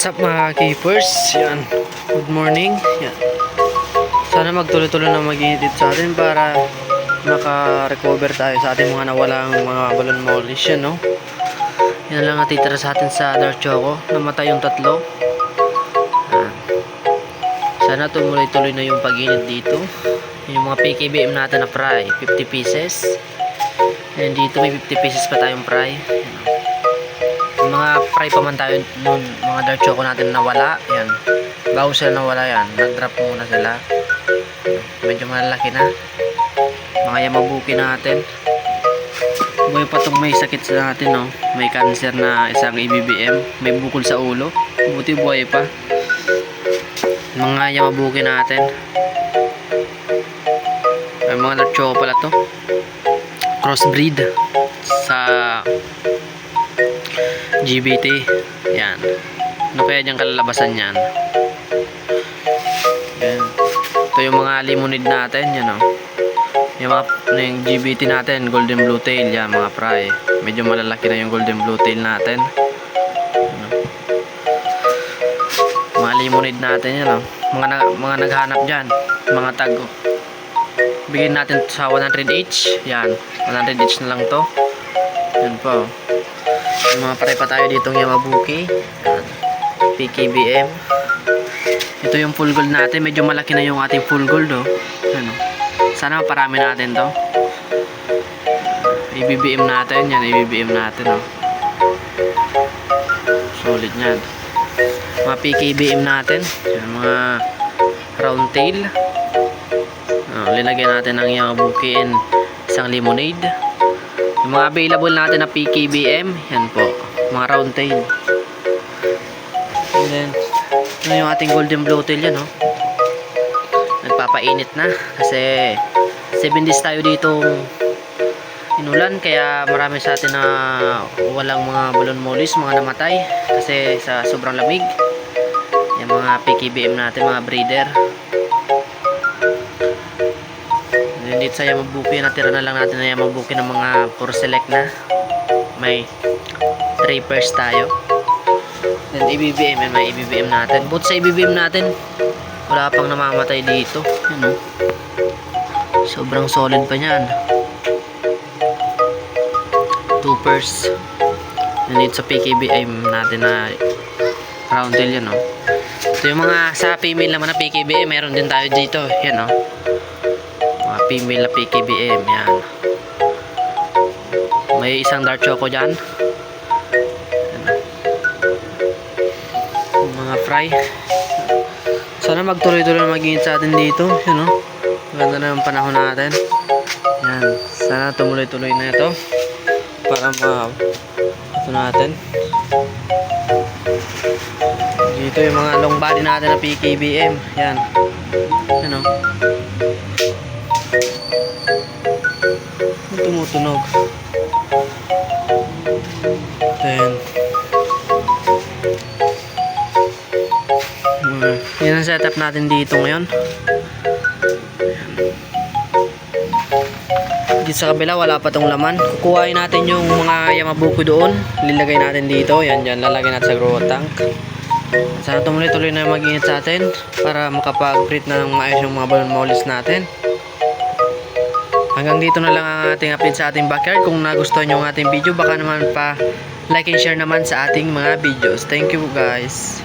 What's up mga keepers? Yan. Good morning. Yan. Sana magtuloy-tuloy na mag-edit sa atin para maka-recover tayo sa ating mga nawalang mga balon mollies yan, no? Yan lang natitira sa atin sa Dark Choco. Namatay yung tatlo. Yan. Sana tumuloy-tuloy na yung pag-init dito. Yung mga PKBM natin na fry, 50 pieces. And dito may 50 pieces pa tayong fry. Yan, mga fry pa man tayo noon, mga dark choco natin nawala, yan. Bago sila nawala yan, nag-drop muna sila. Medyo malalaki na. Mga yamabuki natin. Buhay pa itong may sakit sa natin, no? May cancer na isang EBBM. May bukol sa ulo. Buti buhay pa. Mga yamabuki natin. Ay, mga dark choco pala to. Crossbreed sa GBT. Yan. Ano kaya diyang kalalabasan yan? Yan. Ito yung mga limonid natin. Yan o. Yung mga ano yung GBT natin. Golden Blue Tail. Yan mga fry. Medyo malalaki na yung Golden Blue Tail natin. Yan, o. Mga limonid natin yan o. Mga, na, mga naghanap dyan. Mga tag. o. Bigyan natin sa 100 each. Yan. 100 each na lang to. Yan po. Mga pare pa tayo ditong Yamabuki. Yan. PKBM. Ito yung full gold natin. Medyo malaki na yung ating full gold oh. Ano? Sana parami natin to. IBBM natin yan. IBBM natin oh. Solid yan. Mga PKBM natin. Yan, mga round tail. Oh, linagyan natin ng Yamabuki and isang lemonade. Yung mga available natin na PKBM, yan po. Mga round tail. And then, ano yung ating golden blue tail yan, no? Nagpapainit na. Kasi, 7 days tayo dito inulan. Kaya marami sa atin na walang mga balon mollies, mga namatay. Kasi sa sobrang lamig. Yung mga PKBM natin, mga breeder. Dito sa Yamabuki, natira na lang natin na Yamabuki ng mga puro select na. May 3 pairs tayo. Then IBBM, yan may IBBM natin. But sa IBBM natin, wala pang namamatay dito. Yan o. Sobrang solid pa niyan. 2 pairs. Then dito sa PKBM natin na round tail yan o. Ito yung mga sa female naman na PKBM, meron din tayo dito. Yan o mga female na PKBM yan. May isang dark choco dyan. Yan. mga fry. Sana magtuloy-tuloy na mag sa atin dito yun o ganda na yung panahon natin. Yan. Sana tumuloy-tuloy na ito para ma ito natin. Dito yung mga long body natin na PKBM yan. Yan tumutunog. Then, uh, yan ang setup natin dito ngayon. Dito sa kabila, wala pa tong laman. Kukuhain natin yung mga yamabuko doon. Lilagay natin dito. Yan dyan, lalagay natin sa grow tank. Sana tumuloy-tuloy na mag-init sa atin para makapag-breed na ng maayos yung mga balon mollies natin. Hanggang dito na lang ang ating update sa ating backyard. Kung nagustuhan nyo ang ating video, baka naman pa like and share naman sa ating mga videos. Thank you guys.